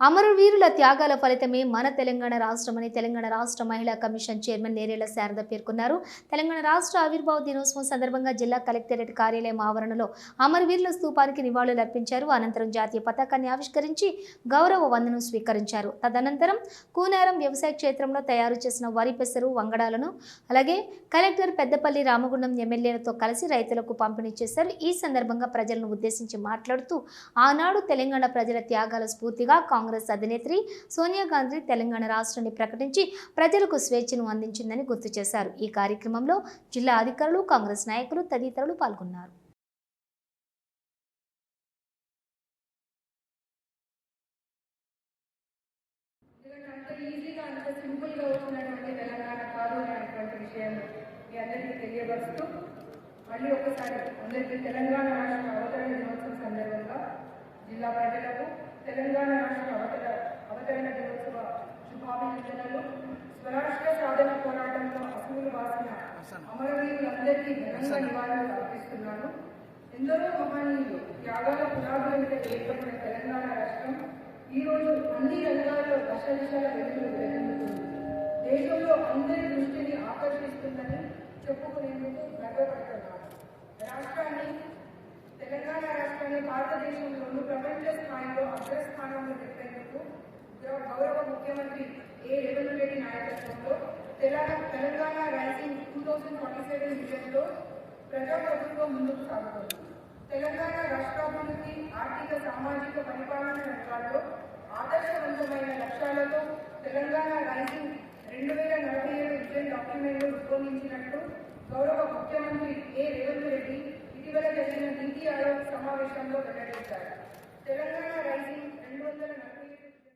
అమరవీరుల త్యాగాల ఫలితమే మన తెలంగాణ రాష్ట్రమని తెలంగాణ రాష్ట్ర మహిళా కమిషన్ చైర్మన్ నేరేళ్ళ శారద పేర్కొన్నారు. తెలంగాణ రాష్ట్ర ఆవిర్భావ దినోత్సవం సందర్భంగా జిల్లా కలెక్టరేట్ కార్యాలయం ఆవరణలో అమరవీరుల స్థూపానికి నివాళులు అర్పించారు. అనంతరం జాతీయ పతాకాన్ని ఆవిష్కరించి గౌరవ వందనం స్వీకరించారు. తదనంతరం కూనారం వ్యవసాయ క్షేత్రంలో తయారు చేసిన వరి పెసరు వంగడాలను అలాగే కలెక్టర్ పెద్దపల్లి రామగుండం ఎమ్మెల్యేలతో కలిసి రైతులకు పంపిణీ చేశారు. ఈ సందర్భంగా ప్రజలను ఉద్దేశించి మాట్లాడుతూ ఆనాడు తెలంగాణ ప్రజల త్యాగాల స్ఫూర్తిగా కాంగ్రెస్ కాంగ్రెస్ అధినేత్రి సోనియా గాంధీ తెలంగాణ రాష్ట్రాన్ని ప్రకటించి ప్రజలకు స్వేచ్ఛను అందించిందని గుర్తు చేశారు. ఈ కార్యక్రమంలో జిల్లా అధికారులు కాంగ్రెస్ నాయకులు తదితరులు పాల్గొన్నారు. మళ్ళీ ఒకసారి అందరికీ తెలంగాణ రాష్ట్ర అవతరణ దినోత్సవం సందర్భంగా జిల్లా ప్రజలకు తెలంగాణ రాష్ట్ర అవతర అవతరణ దినోత్సవ శుభాభినందనలు స్వరాష్ట్ర సాధన పోరాటంలో అసూలు వాసిన. అమరవీరులందరికీ ఘనంగా నివాళులు అర్పిస్తున్నాను ఎందరో మహనీయులు త్యాగాల పునాదుల మీద ఏర్పడిన తెలంగాణ రాష్ట్రం ఈ రోజు అన్ని రంగాల్లో దశ దిశల వెలుగులు వెలుగుతుంది. దేశంలో అందరి దృష్టిని ఆకర్షిస్తుందని చెప్పుకునేందుకు గర్వపడుతున్నాను. రాష్ట్రాన్ని తెలంగాణ రాష్ట్రాన్ని భారతదేశంలోనూ ప్రపంచ స్థాయిలో అగ్రస్థానంలో పెట్టేందుకు గౌరవ ముఖ్యమంత్రి ఏ రేవంత్ రెడ్డి నాయకత్వంలో Telangana Telangana rising two thousand forty seven విజన్లో ప్రజాప్రభుత్వం ముందుకు సాగుతుంది. తెలంగాణ రాష్ట్రాభివృద్ధి ఆర్థిక సామాజిక పరిపాలన రంగాల్లో ఆదర్శవంతమైన లక్ష్యాలతో తెలంగాణ రైజింగ్ రెండు వేల నలభై ఏడు విజన్ డాక్యుమెంట్లో రూపొందించినట్టు గౌరవ ముఖ్యమంత్రి ఏ రేవంత్ రెడ్డి ఇటీవల జరిగిన నీతి ఆయోగ్ సమావేశంలో వెల్లడించారు. తెలంగాణ రైజింగ్ రెండు వందల నలభై